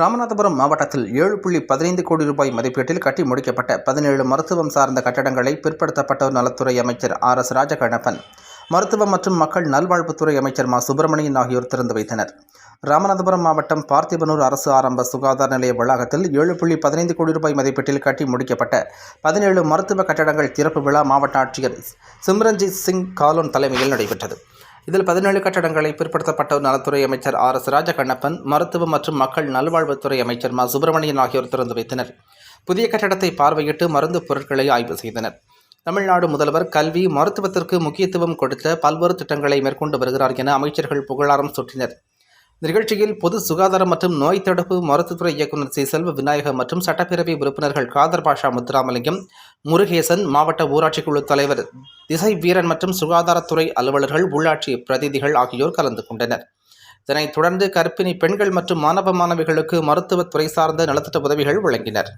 ராமநாதபுரம் மாவட்டத்தில் ஏழு புள்ளி பதினைந்து கோடி ரூபாய் மதிப்பீட்டில் கட்டி முடிக்கப்பட்ட பதினேழு மருத்துவம் சார்ந்த கட்டடங்களை பிற்படுத்தப்பட்டோர் நலத்துறை அமைச்சர் ஆர் எஸ் ராஜகண்ணப்பன் மருத்துவம் மற்றும் மக்கள் நல்வாழ்வுத்துறை அமைச்சர் மா. சுப்பிரமணியன் ஆகியோர் திறந்து வைத்தனர். ராமநாதபுரம் மாவட்டம் பார்த்திபனூர் அரசு ஆரம்ப சுகாதார நிலைய வளாகத்தில் ஏழு புள்ளி பதினைந்து கோடி ரூபாய் மதிப்பீட்டில் கட்டி முடிக்கப்பட்ட பதினேழு மருத்துவ கட்டடங்கள் திறப்பு விழா மாவட்ட ஆட்சியர் சிம்ரன்ஜித் சிங் காலோன் தலைமையில் நடைபெற்றது. இதில் பதினேழு கட்டடங்களை பிற்படுத்தப்பட்ட நலத்துறை அமைச்சர் ஆர் எஸ் ராஜகண்ணப்பன் மருத்துவம் மற்றும் மக்கள் நல்வாழ்வுத்துறை அமைச்சர் மா. சுப்பிரமணியன் ஆகியோர் திறந்து வைத்தனர். புதிய கட்டடத்தை பார்வையிட்டு மருந்து பொருட்களை ஆய்வு செய்தனர். தமிழ்நாடு முதல்வர் கல்வி மருத்துவத்திற்கு முக்கியத்துவம் கொடுத்த பல்வேறு திட்டங்களை மேற்கொண்டு வருகிறார் என அமைச்சர்கள் புகழாரம் சூட்டினர். நிகழ்ச்சியில் பொது சுகாதாரம் மற்றும் நோய் தடுப்பு மருத்துவத்துறை இயக்குநர் சி. செல்வ விநாயகம் மற்றும் சட்டப்பேரவை உறுப்பினர்கள் காதர் பாஷா முத்துராமலிங்கம் முருகேசன் மாவட்ட ஊராட்சி குழு தலைவர் திசை வீரன் மற்றும் சுகாதாரத்துறை அலுவலர்கள் உள்ளாட்சி பிரதிநிதிகள் ஆகியோர் கலந்து கொண்டனர். இதனைத் தொடர்ந்து கர்ப்பிணி பெண்கள் மற்றும் மாணவ மாணவிகளுக்கு மருத்துவத்துறை சார்ந்த நலத்திட்ட உதவிகள் வழங்கினர்.